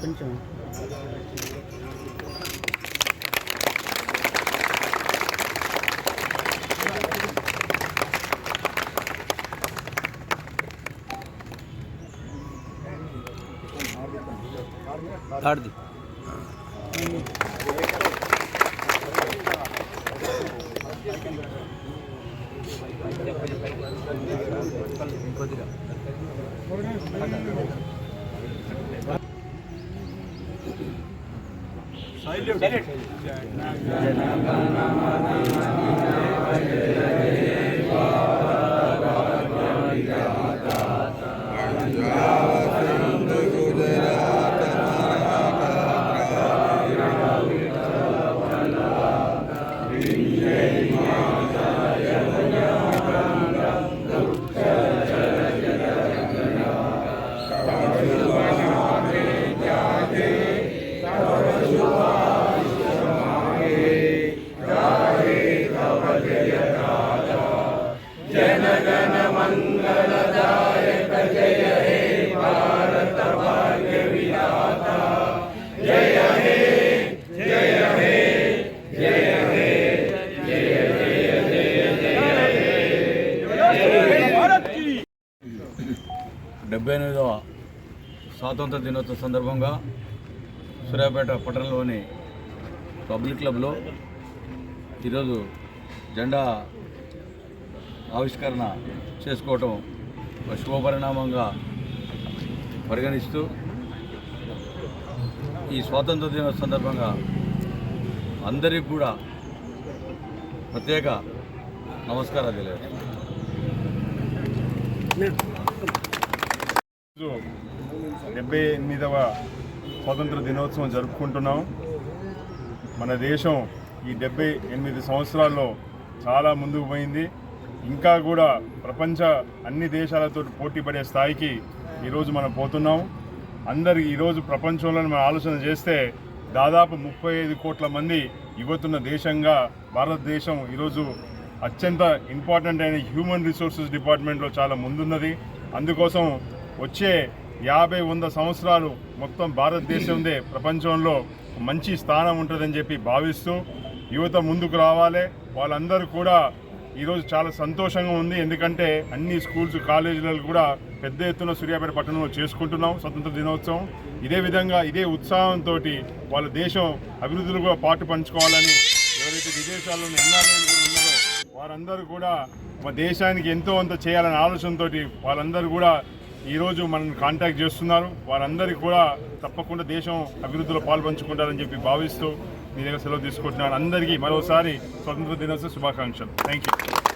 కొంచెం తాడుది కొద్దిగా Thank it. డెబ్బై ఎనిమిదవ స్వాతంత్ర దినోత్సవ సందర్భంగా సూర్యాపేట పట్టణంలోని పబ్లిక్ క్లబ్లో ఈరోజు జెండా ఆవిష్కరణ చేసుకోవటం ఒక శుభపరిణామంగా పరిగణిస్తూ ఈ స్వాతంత్ర దినోత్సవ సందర్భంగా అందరికీ కూడా ప్రత్యేక నమస్కారాలు తెలియదు డెబ్బై ఎనిమిదవ స్వాతంత్ర దినోత్సవం జరుపుకుంటున్నాం. మన దేశం ఈ డెబ్బై ఎనిమిది సంవత్సరాల్లో చాలా ముందుకు పోయింది. ఇంకా కూడా ప్రపంచ అన్ని దేశాలతో పోటీ పడే స్థాయికి ఈరోజు మనం పోతున్నాం. అందరికి ఈరోజు ప్రపంచంలో మనం ఆలోచన చేస్తే దాదాపు ముప్పై ఐదు కోట్ల మంది యువతున్న దేశంగా భారతదేశం ఈరోజు అత్యంత ఇంపార్టెంట్ అయిన హ్యూమన్ రిసోర్సెస్ డిపార్ట్మెంట్లో చాలా ముందున్నది. అందుకోసం వచ్చే యాభై వంద సంవత్సరాలు మొత్తం భారతదేశందే ప్రపంచంలో మంచి స్థానం ఉంటుందని చెప్పి భావిస్తూ యువత ముందుకు రావాలి. వాళ్ళందరూ కూడా ఈరోజు చాలా సంతోషంగా ఉంది. ఎందుకంటే అన్ని స్కూల్స్ కాలేజీలలో కూడా పెద్ద ఎత్తున సూర్యాపేట పట్టణంలో చేసుకుంటున్నాం. స్వతంత్ర దినోత్సవం. ఇదే విధంగా ఇదే ఉత్సాహంతో వాళ్ళ దేశం అభివృద్ధిలో కూడా పాటు పంచుకోవాలని ఎవరైతే విదేశాల్లో ఎన్ఆర్ఐలు ఉన్నారో వారందరూ కూడా మా దేశానికి ఎంతో అంత చేయాలనే ఆలోచనతోటి వాళ్ళందరూ కూడా ఈరోజు మనల్ని కాంటాక్ట్ చేస్తున్నారు. వారందరికీ కూడా తప్పకుండా దేశం అభివృద్ధిలో పాల్పంచుకుంటారని చెప్పి భావిస్తూ మీ దగ్గర సెలవు తీసుకుంటున్నాను. అందరికీ మరోసారి స్వతంత్ర దినోత్సవ శుభాకాంక్షలు. Thank you